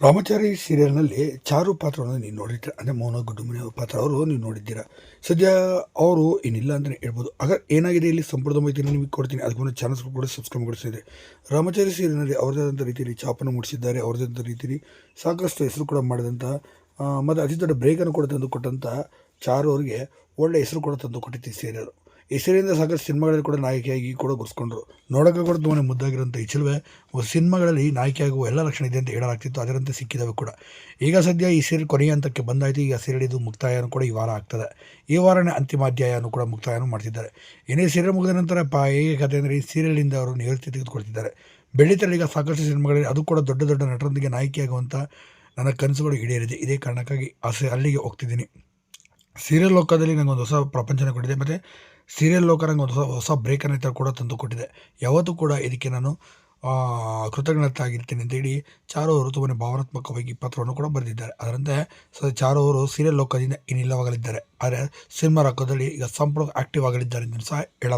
ರಾಮಚಾರಿ ಸೀರಿಯಲ್ನಲ್ಲಿ ಚಾರು ಪಾತ್ರವನ್ನು ನೀವು ನೋಡಿರ್ತೀರ ಅಂದರೆ ಮೌನ ಗುಡ್ಡುಮನೆ ಪಾತ್ರ ಅವರು ನೀವು ನೋಡಿದ್ದೀರಾ? ಸದ್ಯ ಅವರು ಏನಿಲ್ಲ ಅಂತಲೇ ಹೇಳ್ಬೋದು. ಆಗ ಏನಾಗಿದೆ ಇಲ್ಲಿ ಸಂಪೂರ್ಣ ಮಾಹಿತಿಯನ್ನು ನಿಮಗೆ ಕೊಡ್ತೀನಿ. ಅದಕ್ಕೆ ಮುಂದೆ ಚಾನಲ್ಸ್ ಕೂಡ ಸಬ್ಸ್ಕ್ರೈಬ್ ಮಾಡಿಸಿದೆ ರಾಮಚಾರಿ ಸೀರಿಯಲ್ನಲ್ಲಿ ಆದಂಥ ರೀತಿಯಲ್ಲಿ ಛಾಪನ್ನು ಮೂಡಿಸಿದ್ದಾರೆ ಅವರದೇ ಆದಂಥ ರೀತಿಯಲ್ಲಿ ಸಾಕಷ್ಟು ಹೆಸರು ಕೂಡ ಮಾಡಿದಂಥ ಮತ್ತು ಅತಿ ದೊಡ್ಡ ಬ್ರೇಕನ್ನು ಕೂಡ ತಂದು ಕೊಟ್ಟಂಥ ಚಾರು ಅವರಿಗೆ ಒಳ್ಳೆ ಹೆಸರು ಕೂಡ ತಂದು ಕೊಟ್ಟಿತ್ತು ಈ ಸೀರಿಯಲ್. ಈ ಸೀರಿಯಲ್ನ ಸಾಕಷ್ಟು ಸಿನಿಮಾಗಳಲ್ಲಿ ಕೂಡ ನಾಯಕಿಯಾಗಿ ಕೂಡ ಗುರ್ಸ್ಕೊಂಡ್ರು ನೋಡೋಕೆ ಕೂಡ ತುಂಬಾ ಮುದ್ದಾಗಿರುವಂಥ ಈ ಒಂದು ಸಿನಿಮಾಗಳಲ್ಲಿ ನಾಯಕಿಯಾಗುವ ಎಲ್ಲ ಲಕ್ಷಣ ಇದೆ ಅಂತ ಹೇಳಲಾಗ್ತಿತ್ತು. ಅದರಂತೆ ಸಿಕ್ಕಿದವೆ ಕೂಡ. ಈಗ ಸದ್ಯ ಈ ಸೀರಿಯಲ್ ಕೊನೆಯ ಹಂತಕ್ಕೆ ಬಂದಾಯಿತು. ಈಗ ಸೀರಿಯಲ್ ಇದು ಮುಕ್ತಾಯನೂ ಕೂಡ ಈ ವಾರ ಆಗ್ತದೆ. ಈ ವಾರನೇ ಅಂತಿಮ ಅಧ್ಯಾಯನೂ ಕೂಡ ಮುಕ್ತಾಯನೂ ಮಾಡ್ತಿದ್ದಾರೆ. ಏನೇ ಸೀರಿಯಲ್ ಮುಗಿದ ನಂತರ ಪಾ ಹೇಗೆ ಕಥೆ ಅಂದರೆ ಈ ಸೀರಿಯಲಿಂದ ಅವರು ನಿವೃತ್ತಿ ತೆಗೆದುಕೊಳ್ತಿದ್ದಾರೆ. ಬೆಳ್ಳಿತಲ್ಲಿ ಈಗ ಸಾಕಷ್ಟು ಸಿನಿಮಾಗಳಲ್ಲಿ ಅದು ಕೂಡ ದೊಡ್ಡ ದೊಡ್ಡ ನಟರೊಂದಿಗೆ ನಾಯಕಿಯಾಗುವಂಥ ನನ್ನ ಕನಸುಗಳು ಈಡೇರಿದೆ. ಇದೇ ಕಾರಣಕ್ಕಾಗಿ ಆಸೆ ಅಲ್ಲಿಗೆ ಹೋಗ್ತಿದ್ದೀನಿ. ಸೀರಿಯಲ್ ಲೋಕದಲ್ಲಿ ನನಗೆ ಒಂದು ಹೊಸ ಪ್ರಪಂಚನ ಕೊಟ್ಟಿದೆ. ಮತ್ತು ಸೀರಿಯಲ್ ಲೋಕ ನನಗೆ ಒಂದು ಹೊಸ ಹೊಸ ಬ್ರೇಕನ್ನು ಕೂಡ ತಂದು ಕೊಟ್ಟಿದೆ. ಯಾವತ್ತೂ ಕೂಡ ಇದಕ್ಕೆ ನಾನು ಕೃತಜ್ಞತೆ ಆಗಿರ್ತೀನಿ ಅಂತೇಳಿ ಚಾರು ಅವರು ತುಂಬಾ ಭಾವನಾತ್ಮಕವಾಗಿ ಪತ್ರವನ್ನು ಕೂಡ ಬರೆದಿದ್ದಾರೆ. ಅದರಂತೆ ಸ, ಚಾರು ಅವರು ಸೀರಿಯಲ್ ಲೋಕದಿಂದ ಇನ್ನಿಲ್ಲವಾಗಲಿದ್ದಾರೆ. ಆದರೆ ಸಿನಿಮಾ ರಕದಲ್ಲಿ ಈಗ ಸಂಪೂರ್ಣ ಆಕ್ಟಿವ್ ಆಗಲಿದ್ದಾರೆ ಅಂತ ಸಹ ಹೇಳಲಾಗಿದೆ.